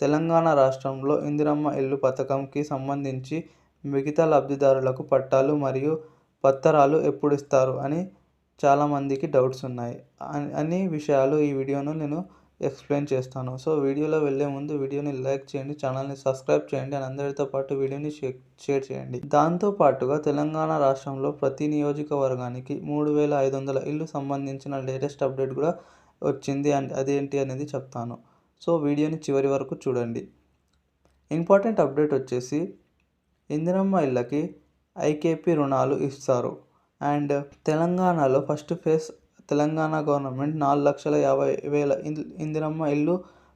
తెలంగాణ రాష్ట్రంలో ఇందిరమ్మ ఇల్లు పథకంకి సంబంధించి మిగతా లబ్ధిదారులకు పట్టాలు మరియు పత్రాలు ఎప్పుడిస్తారు అని చాలామందికి డౌట్స్ ఉన్నాయి. అన్ని విషయాలు ఈ వీడియోను నేను ఎక్స్ప్లెయిన్ చేస్తాను. సో వీడియోలో వెళ్ళే ముందు వీడియోని లైక్ చేయండి ఛానల్ని సబ్స్క్రైబ్ చేయండి అని అందరితో పాటు వీడియోని షేర్ చేయండి. దాంతో పాటుగా తెలంగాణ రాష్ట్రంలో ప్రతి నియోజకవర్గానికి మూడు వేల ఐదు వందల ఇల్లు సంబంధించిన లేటెస్ట్ అప్డేట్ కూడా వచ్చింది అండ్ అదేంటి అనేది చెప్తాను. సో వీడియోని చివరి వరకు చూడండి. ఇంపార్టెంట్ అప్డేట్ వచ్చేసి ఇందిరమ్మ ఇళ్ళకి ఐకేపీ రుణాలు ఇస్తారు. అండ్ తెలంగాణలో ఫస్ట్ ఫేజ్ తెలంగాణ గవర్నమెంట్ నాలుగు లక్షల యాభై వేల ఇందిరమ్మ ఇల్లు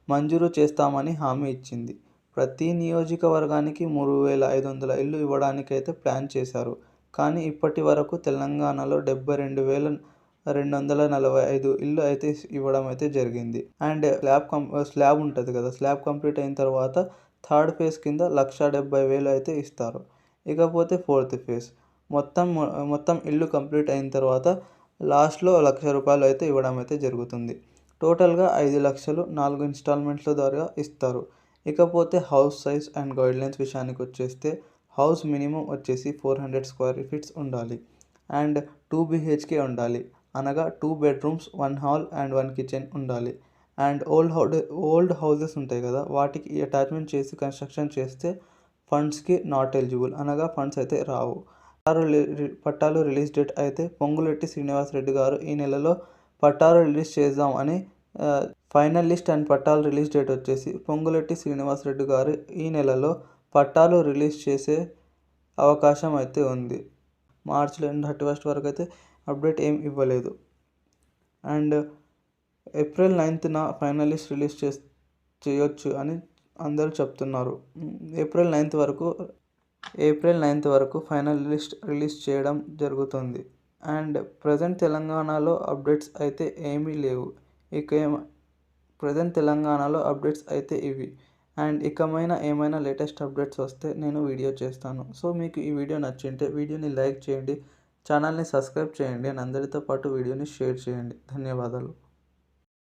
మంజూరు చేస్తామని హామీ ఇచ్చింది. ప్రతి నియోజకవర్గానికి మూడు వేల ఐదు వందల ఇల్లు ఇవ్వడానికైతే ప్లాన్ చేశారు. కానీ ఇప్పటి వరకు తెలంగాణలో డెబ్బై రెండు వేల రెండు వందల నలభై ఐదు ఇల్లు అయితే ఇవ్వడం అయితే జరిగింది. అండ్ స్లాబ్ కం స్లాబ్ ఉంటుంది కదా స్లాబ్ కంప్లీట్ అయిన తర్వాత థర్డ్ ఫేజ్ కింద లక్ష డెబ్బై వేలు అయితే ఇస్తారు. ఇకపోతే ఫోర్త్ ఫేజ్. మొత్తం మొత్తం ఇల్లు కంప్లీట్ అయిన తర్వాత లాస్ట్లో లక్ష రూపాయలు అయితే ఇవ్వడం అయితే జరుగుతుంది. టోటల్గా ఐదు లక్షలు నాలుగు ఇన్స్టాల్మెంట్ల ద్వారా ఇస్తారు. ఇకపోతే హౌస్ సైజ్ అండ్ గైడ్లైన్స్ విషయానికి వచ్చేస్తే హౌస్ మినిమం వచ్చేసి ఫోర్ హండ్రెడ్ స్క్వేర్ ఫీట్స్ ఉండాలి. అండ్ టూ బిహెచ్కే ఉండాలి. అనగా two bedrooms one hall and one kitchen ఉండాలి. And old how old houses ఉంటాయి కదా వాటికి అటాచ్మెంట్ చేసి కన్స్ట్రక్షన్ చేస్తే ఫండ్స్కి నాట్ ఎలిజిబుల్ అనగా ఫండ్స్ అయితే రావు. పట్టాలు రిలీజ్ డేట్ అయితే పొంగులెట్టి శ్రీనివాస్ రెడ్డి గారు ఈ నెలలో పట్టాలు రిలీజ్ చేద్దాం అని ఫైనల్ లిస్ట్ అండ్ పట్టాలు రిలీజ్ డేట్ వచ్చేసి పొంగులెట్టి శ్రీనివాస్ రెడ్డి గారు ఈ నెలలో పట్టాలు రిలీజ్ చేసే అవకాశం అయితే ఉంది. మార్చిలో థర్టీ ఫస్ట్ వరకు అయితే అప్డేట్ ఏం ఇవ్వలేదు. అండ్ ఏప్రిల్ నైన్త్న ఫైనలిస్ట్ రిలీజ్ చే చేయొచ్చు అని అందరూ చెప్తున్నారు. ఏప్రిల్ నైన్త్ వరకు ఏప్రిల్ నైన్త్ వరకు ఫైనల్ లిస్ట్ రిలీజ్ చేయడం జరుగుతుంది. అండ్ ప్రజెంట్ తెలంగాణలో అప్డేట్స్ అయితే ఏమీ లేవు. ఇక ప్రజెంట్ తెలంగాణలో అప్డేట్స్ అయితే ఇవి. అండ్ ఇకమైన ఏమైనా లేటెస్ట్ అప్డేట్స్ వస్తే నేను వీడియో చేస్తాను. సో మీకు ఈ వీడియో నచ్చింటే వీడియోని లైక్ చేయండి. ఛానల్ని సబ్స్క్రైబ్ చేయండి అండ్ అందరితో పాటు వీడియోని షేర్ చేయండి. ధన్యవాదాలు.